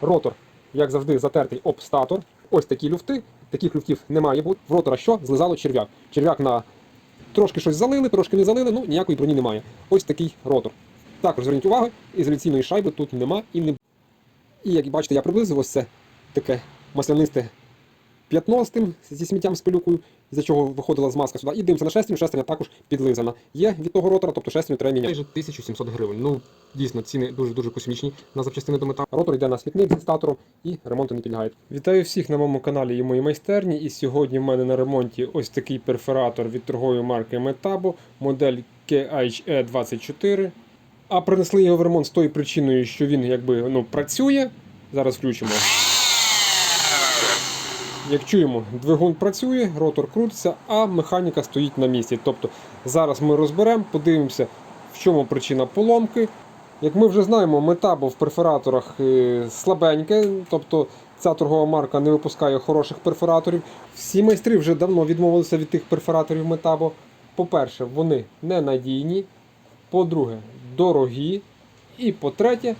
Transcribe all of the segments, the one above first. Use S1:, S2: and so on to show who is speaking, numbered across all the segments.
S1: Ротор, як завжди, затертий об статор. Ось такі люфти. Таких люфтів немає. бути. В ротора що? Злизало черв'як. Черв'як на трошки щось залили, трошки не залили, ну ніякої броні немає. Ось такий ротор. Також зверніть увагу, ізоляційної шайби тут нема і не І як бачите, я приблизив ось це таке маслянисте п'ятно з тим зі сміттям з пилюкою, з чого виходила змазка сюди. І дивимося на шестерню, шестерня також підлизана. Є від того ротора, тобто шестерню треба міняти. Майже 1700 гривень. Ну, дійсно, ціни дуже-дуже космічні на запчастини до металу. Ротор йде на смітник зі статором і ремонту не підлягає. Вітаю всіх на моєму каналі і моїй майстерні. І сьогодні в мене на ремонті ось такий перфоратор від торгової марки Metabo, модель KHE24. А принесли його в ремонт з тою причиною, що він якби ну, працює. Зараз включимо. Як чуємо, двигун працює, ротор крутиться, а механіка стоїть на місці. Тобто зараз ми розберемо, подивимося, в чому причина поломки. Як ми вже знаємо, метабо в перфораторах е, слабеньке, тобто ця торгова марка не випускає хороших перфораторів. Всі майстри вже давно відмовилися від тих перфораторів метабо. По-перше, вони ненадійні. По-друге, дорогі. І по-третє,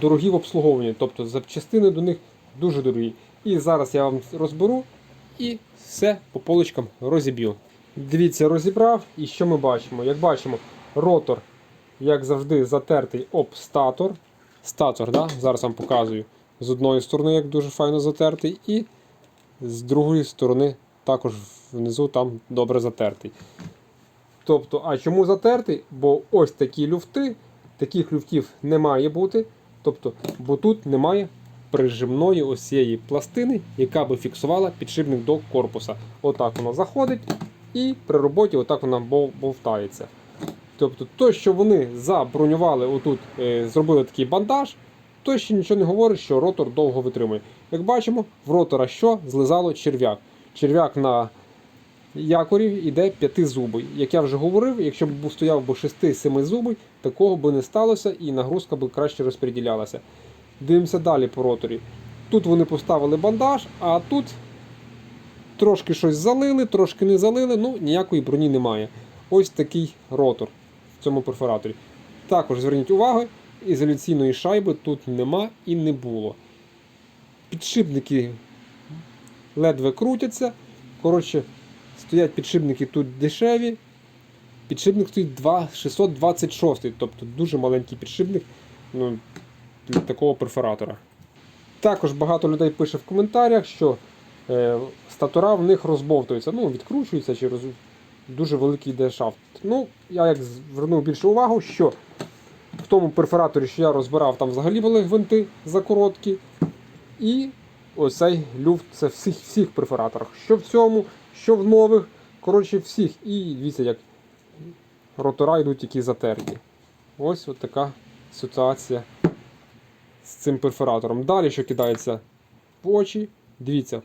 S1: дорогі в обслуговуванні. Тобто запчастини до них дуже дорогі. І зараз я вам розберу і все по поличкам розіб'ю. Дивіться, розібрав. І що ми бачимо? Як бачимо, ротор, як завжди, затертий об статор. Статор, да? зараз вам показую. З одної сторони, як дуже файно затертий, і з другої сторони також внизу там добре затертий. Тобто, а чому затертий? Бо ось такі люфти, таких люфтів не має бути. Тобто, бо тут немає прижимної ось цієї пластини, яка би фіксувала підшипник до корпуса. Отак воно заходить, і при роботі отак вона бовтається. Тобто, то, що вони забронювали отут, е, зробили такий бандаж, то ще нічого не говорить, що ротор довго витримує. Як бачимо, в ротора що злизало черв'як. Черв'як на якорі йде п'ятизубий. Як я вже говорив, якщо б стояв би 6-7 зубий, такого би не сталося і нагрузка би краще розподілялася. Дивимося далі по роторі. Тут вони поставили бандаж, а тут трошки щось залили, трошки не залили, ну ніякої броні немає. Ось такий ротор в цьому перфораторі. Також зверніть увагу, ізоляційної шайби тут нема і не було. Підшипники ледве крутяться. Коротше, стоять підшипники тут дешеві. Підшипник стоїть 2, 626, тобто дуже маленький підшипник ну, для такого перфоратора. Також багато людей пише в коментарях, що е, статора в них розбовтуються, ну, відкручуються чи дуже великий йде шафт. Ну, я як звернув більше увагу, що в тому перфораторі, що я розбирав, там взагалі були гвинти закороткі. І оцей люфт це в всіх, всіх перфораторах. Що в цьому, що в нових. Коротше, всіх. І дивіться, як ротора йдуть які затерті. Ось от така ситуація з цим перфоратором. Далі, що кидається в очі, дивіться,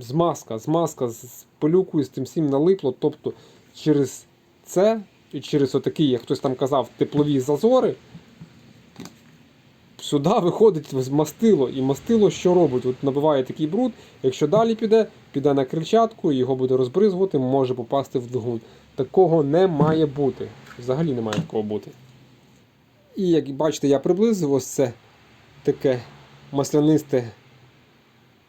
S1: змазка, змазка з пилюкою, з тим всім налипло. Тобто через це і через отакі, як хтось там казав, теплові зазори. Сюди виходить мастило, і мастило що робить? От набиває такий бруд. Якщо далі піде, піде на крильчатку, його буде розбризгувати, може попасти в двигун. Такого не має бути. Взагалі не має такого бути. І як бачите, я приблизив ось це таке маслянисте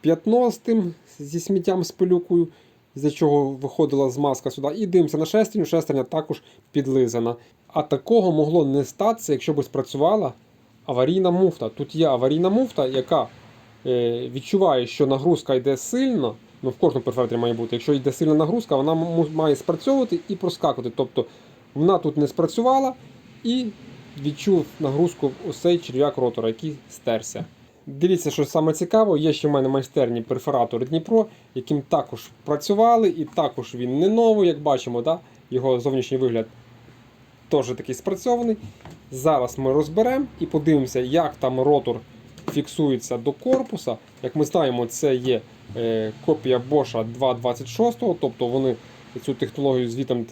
S1: п'ятно з тим зі сміттям з пилюкою, з чого виходила змазка сюди. І дивимося на шестерню, шестерня також підлизана. А такого могло не статися, якщо б спрацювала аварійна муфта. Тут є аварійна муфта, яка е, відчуває, що нагрузка йде сильно. Ну, в кожному перфораторі має бути. Якщо йде сильна нагрузка, вона має спрацьовувати і проскакувати. Тобто вона тут не спрацювала і відчув нагрузку ось цей черв'як ротора, який стерся. Дивіться, що саме цікаво, є ще в мене майстерні перфоратор Дніпро, яким також працювали, і також він не новий, як бачимо, да? його зовнішній вигляд теж такий спрацьований. Зараз ми розберемо і подивимося, як там ротор фіксується до корпуса. Як ми знаємо, це є е, копія Bosch 2.26, тобто вони цю технологію звітом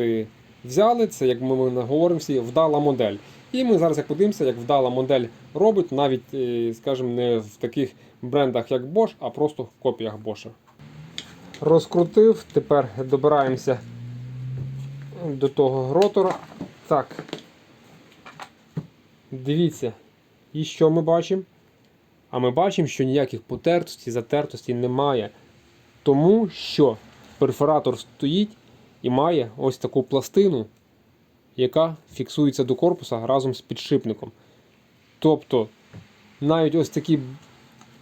S1: взяли. Це, як ми говоримо всі, вдала модель. І ми зараз як подивимося, як вдала модель робить, навіть, е, скажімо, не в таких брендах, як Bosch, а просто в копіях Bosch. Розкрутив, тепер добираємося до того ротора. Так. Дивіться, і що ми бачимо? А ми бачимо, що ніяких потертостей, затертостей немає. Тому що перфоратор стоїть і має ось таку пластину, яка фіксується до корпуса разом з підшипником. Тобто, навіть ось такі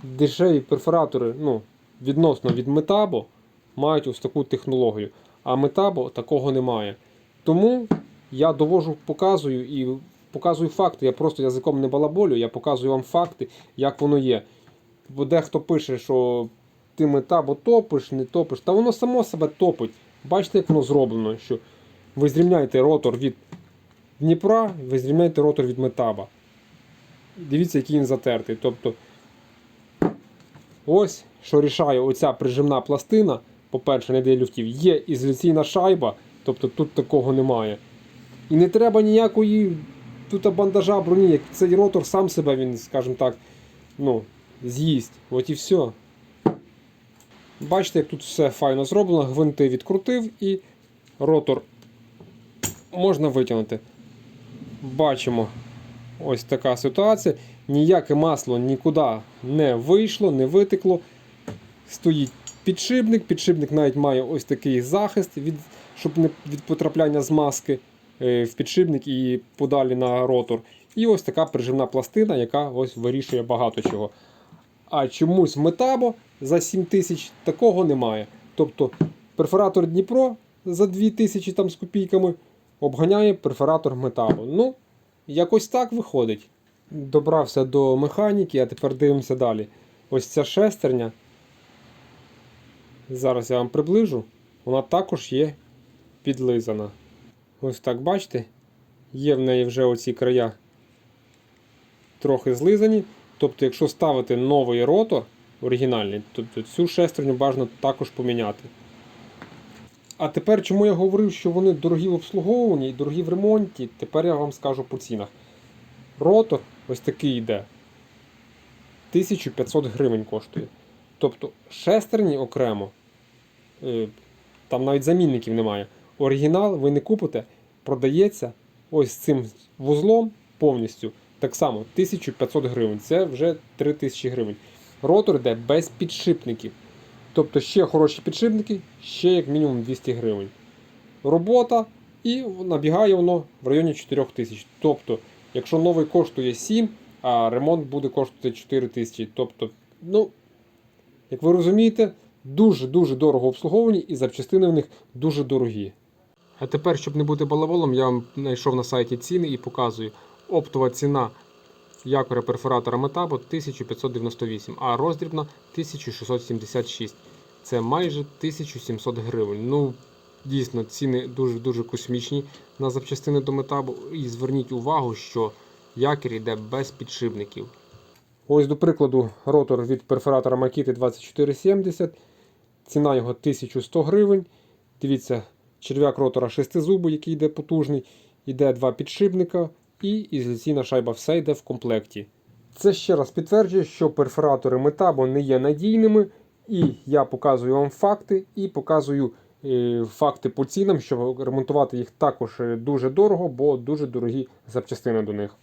S1: дешеві перфоратори, ну, відносно від Metabo, мають ось таку технологію. А Metabo такого немає. Тому я довожу, показую і показую факти. Я просто язиком не балаболю, я показую вам факти, як воно є. Бо дехто пише, що ти Metabo топиш, не топиш. Та воно само себе топить. Бачите, як воно зроблено, що ви зрівняєте ротор від Дніпра, ви зрівняєте ротор від Метаба. Дивіться, який він затертий. Тобто, ось що рішає оця прижимна пластина. По-перше, не дає люфтів. Є ізоляційна шайба, тобто тут такого немає. І не треба ніякої тут бандажа броні, цей ротор сам себе, він, скажімо так, ну, з'їсть. От і все. Бачите, як тут все файно зроблено, гвинти відкрутив і ротор можна витягнути. Бачимо ось така ситуація. Ніяке масло нікуди не вийшло, не витекло. Стоїть підшипник. Підшипник навіть має ось такий захист, від, щоб не від потрапляння змазки е, в підшипник і подалі на ротор. І ось така прижимна пластина, яка ось вирішує багато чого. А чомусь Метабо за 7 тисяч такого немає. Тобто перфоратор Дніпро за 2 тисячі там з копійками обганяє перфоратор Метабо. Ну, якось так виходить. Добрався до механіки, а тепер дивимося далі. Ось ця шестерня. Зараз я вам приближу. Вона також є підлизана. Ось так бачите, є в неї вже оці края трохи злизані. Тобто, якщо ставити новий ротор оригінальний, то цю шестерню бажано також поміняти. А тепер, чому я говорив, що вони дорогі в обслуговуванні і дорогі в ремонті, тепер я вам скажу по цінах. Ротор ось такий йде. 1500 гривень коштує. Тобто шестерні окремо, е, там навіть замінників немає. Оригінал ви не купите, продається ось цим вузлом повністю. Так само 1500 гривень. Це вже 3000 гривень. Ротор йде без підшипників. Тобто ще хороші підшипники, ще як мінімум 200 гривень. Робота і набігає воно в районі 4000. Тобто, якщо новий коштує 7, а ремонт буде коштувати 4 тисячі. Тобто, ну, як ви розумієте, дуже-дуже дорого обслуговані і запчастини в них дуже дорогі. А тепер, щоб не бути балаволом, я вам знайшов на сайті ціни і показую. Оптова ціна якоря перфоратора Metabo 1598, а роздрібна 1676. Це майже 1700 гривень. Ну, дійсно, ціни дуже-дуже космічні на запчастини до Metabo. І зверніть увагу, що якір йде без підшипників. Ось, до прикладу, ротор від перфоратора Makita 2470. Ціна його 1100 гривень. Дивіться, черв'як ротора шестизубий, який йде потужний. Йде два підшипника і ізоляційна шайба все йде в комплекті. Це ще раз підтверджує, що перфоратори Metabo не є надійними. І я показую вам факти і показую е, факти по цінам, що ремонтувати їх також е, дуже дорого, бо дуже дорогі запчастини до них.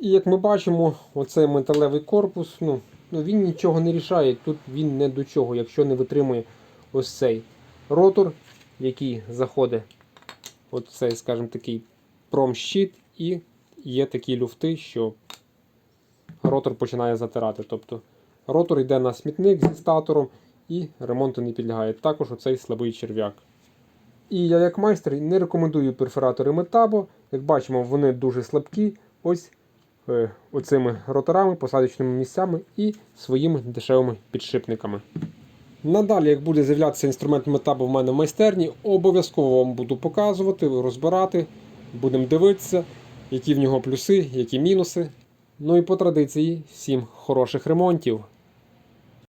S1: І як ми бачимо, оцей металевий корпус, ну, ну він нічого не рішає. Тут він не до чого, якщо не витримує ось цей ротор, який заходить, от цей, скажімо, такий промщит, і є такі люфти, що ротор починає затирати. Тобто ротор йде на смітник зі статором і ремонту не підлягає. Також оцей слабий черв'як. І я, як майстер, не рекомендую перфоратори Metabo. Як бачимо, вони дуже слабкі. Ось е, оцими роторами, посадочними місцями і своїми дешевими підшипниками. Надалі, як буде з'являтися інструмент Metabo в мене в майстерні, обов'язково вам буду показувати, розбирати, будемо дивитися, які в нього плюси, які мінуси. Ну і по традиції, всім хороших ремонтів.